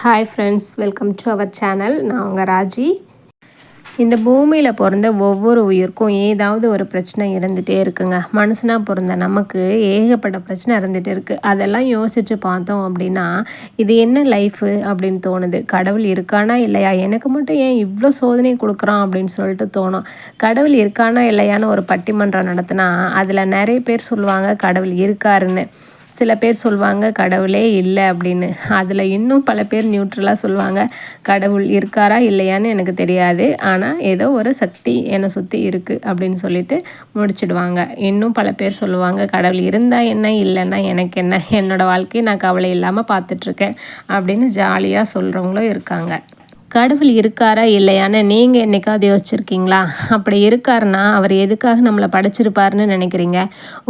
Hi friends welcome to our channel நான் உங்கள் ராஜி. இந்த பூமியில் பிறந்த ஒவ்வொரு உயிருக்கும் ஏதாவது ஒரு பிரச்சனை இருந்துகிட்டே இருக்குங்க. மனுஷனாக பிறந்த நமக்கு ஏகப்பட்ட பிரச்சனை இருந்துகிட்டு இருக்குது அதெல்லாம் யோசித்து பார்த்தோம் அப்படின்னா இது என்ன லைஃபு அப்படின்னு தோணுது? கடவுள் இருக்கானா இல்லையா? எனக்கு மட்டும் ஏன் இவ்வளோ சோதனை கொடுக்குறான் அப்படின்னு சொல்லிட்டு தோணும். கடவுள் இருக்கானா இல்லையான்னு ஒரு பட்டிமன்றம் நடத்தினா அதில் நிறைய பேர் சொல்லுவாங்க கடவுள் இருக்காருன்னு. சில பேர் சொல்லுவாங்க கடவுளே இல்லை அப்படின்னு. அதில் இன்னும் பல பேர் நியூட்ரலாக சொல்லுவாங்க கடவுள் இருக்காரா இல்லையான்னு எனக்கு தெரியாது. ஆனால் ஏதோ ஒரு சக்தி என்னை சுற்றி இருக்குது அப்படின்னு சொல்லிட்டு முடிச்சிடுவாங்க. இன்னும் பல பேர் சொல்லுவாங்க கடவுள் இருந்தால் என்ன இல்லைன்னா எனக்கு என்ன? என்னோடய வாழ்க்கையை நான் கவலை இல்லாமல் பார்த்துட்ருக்கேன் அப்படின்னு ஜாலியாக சொல்கிறவங்களும் இருக்காங்க. கடவுள் இருக்காரா இல்லையான்னு நீங்கள் என்றைக்காவது யோசிச்சிருக்கீங்களா? அப்படி இருக்காருன்னா அவர் எதுக்காக நம்மளை படைச்சிருப்பாருன்னு நினைக்கிறீங்க?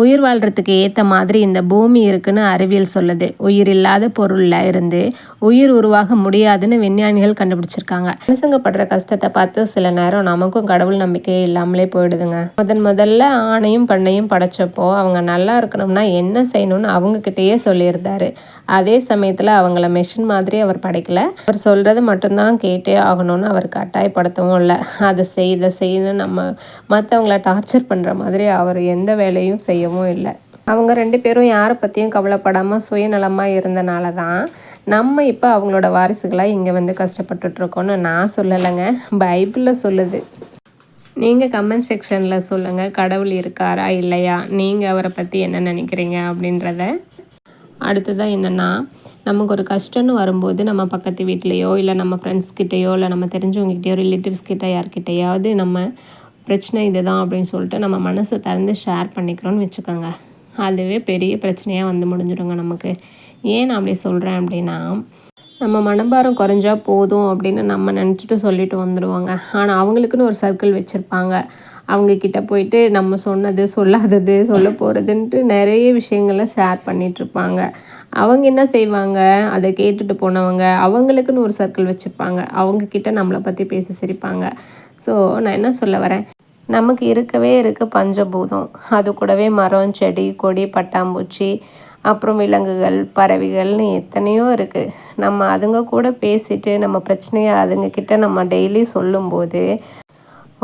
உயிர் வாழ்கிறதுக்கு ஏற்ற மாதிரி இந்த பூமி இருக்குன்னு அறிவியல் சொல்லுது. உயிர் இல்லாத பொருளில் இருந்து உயிர் உருவாக முடியாதுன்னு விஞ்ஞானிகள் கண்டுபிடிச்சிருக்காங்க. மனுஷங்க படுற கஷ்டத்தை பார்த்து சில நேரம் நமக்கும் கடவுள் நம்பிக்கை இல்லாமலே போயிடுதுங்க. முதன் முதல்ல ஆணையும் பண்ணையும் படைச்சப்போ அவங்க நல்லா இருக்கணும்னா என்ன செய்யணும்னு அவங்க கிட்டேயே சொல்லியிருந்தாரு. அதே சமயத்தில் அவங்கள மெஷின் மாதிரி அவர் படைக்கல. அவர் சொல்கிறது மட்டும்தான் கே கேட்டே ஆகணும்னு அவர் கட்டாயப்படுத்தவும் இல்லை. அதை செய் இதை செய்யணும் நம்ம மற்றவங்கள டார்ச்சர் பண்ணுற மாதிரி அவர் எந்த வேலையும் செய்யவும் இல்லை. அவங்க ரெண்டு பேரும் யாரை பற்றியும் கவலைப்படாமல் சுயநலமாக இருந்தனால தான் நம்ம இப்போ அவங்களோட வாரிசுகளாக இங்கே வந்து கஷ்டப்பட்டுட்ருக்கோன்னு நான் சொல்லலைங்க. பைபிளில் சொல்லுது. நீங்கள் கமெண்ட் செக்ஷனில் சொல்லுங்கள் கடவுள் இருக்காரா இல்லையா? நீங்கள் அவரை பற்றி என்ன நினைக்கிறீங்க அப்படின்றத. அடுத்ததாக என்னென்னா நமக்கு ஒரு கஷ்டம்னு வரும்போது நம்ம பக்கத்து வீட்லேயோ இல்லை நம்ம ஃப்ரெண்ட்ஸ்கிட்டேயோ இல்லை நம்ம தெரிஞ்சவங்ககிட்டயோ ரிலேட்டிவ்ஸ் கிட்டே யார்கிட்டையாவது நம்ம பிரச்சனை இதுதான் அப்படின்னு சொல்லிட்டு நம்ம மனசை திறந்து ஷேர் பண்ணிக்கிறோன்னு வச்சுக்கோங்க. அதுவே பெரிய பிரச்சனையாக வந்து முடிஞ்சிடுங்க நமக்கு. ஏன் நான் அப்படி சொல்கிறேன் அப்படின்னா நம்ம மனபாரம் குறைஞ்சா போதும் அப்படின்னு நம்ம நினச்சிட்டு சொல்லிட்டு வந்துடுவாங்க ஆனால் அவங்களுக்குன்னு ஒரு சர்க்கிள் வச்சுருப்பாங்க. அவங்கக்கிட்ட போயிட்டு நம்ம சொன்னது சொல்லாதது சொல்ல போகிறதுன்ட்டு நிறைய விஷயங்களை ஷேர் பண்ணிகிட்ருப்பாங்க அவங்க என்ன செய்வாங்க? அதை கேட்டுட்டு போனவங்க அவங்களுக்குன்னு ஒரு சர்க்கிள் வச்சுருப்பாங்க அவங்கக்கிட்ட நம்மளை பற்றி பேசி சிரிப்பாங்க. ஸோ நான் என்ன சொல்ல வரேன்? நமக்கு இருக்கவே இருக்க பஞ்சபூதம். அது கூடவே மரம் செடி கொடி பட்டாம்பூச்சி அப்புறம் விலங்குகள் பறவைகள்னு எத்தனையோ இருக்குது நம்ம அதுங்க கூட பேசிட்டு நம்ம பிரச்சனையை அதுங்கக்கிட்ட நம்ம டெய்லி சொல்லும்போது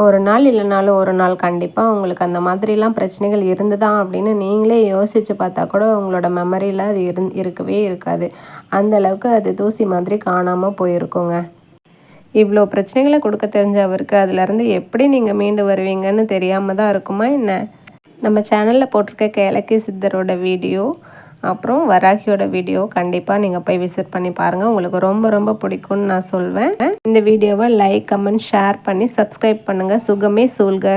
ஒரு நாள் இல்லைனாலும் ஒரு நாள் கண்டிப்பாக உங்களுக்கு அந்த மாதிரிலாம் பிரச்சனைகள் இருந்துதான் அப்படின்னு நீங்களே யோசித்து பார்த்தா கூட உங்களோட மெமரியில் அது இருந் இருக்கவே இருக்காது. அந்தளவுக்கு அது தூசி மாதிரி காணாமல் போயிருக்குங்க. இவ்வளோ பிரச்சனைகளை கொடுக்க தெரிஞ்ச அவருக்கு அதுலேருந்து எப்படி நீங்கள் மீண்டு வருவீங்கன்னு தெரியாமல் தான் இருக்குமா என்ன? நம்ம சேனலில் போட்டிருக்க கேளக்கி சித்தரோட வீடியோ அப்புறம் வராகியோட வீடியோ கண்டிப்பாக நீங்கள் போய் விசிட் பண்ணி பாருங்கள் உங்களுக்கு ரொம்ப ரொம்ப பிடிக்கும்னு நான் சொல்வேன். இந்த வீடியோவை லைக் கமெண்ட் ஷேர் பண்ணி சப்ஸ்கிரைப் பண்ணுங்கள் சுகமே சூழ்க.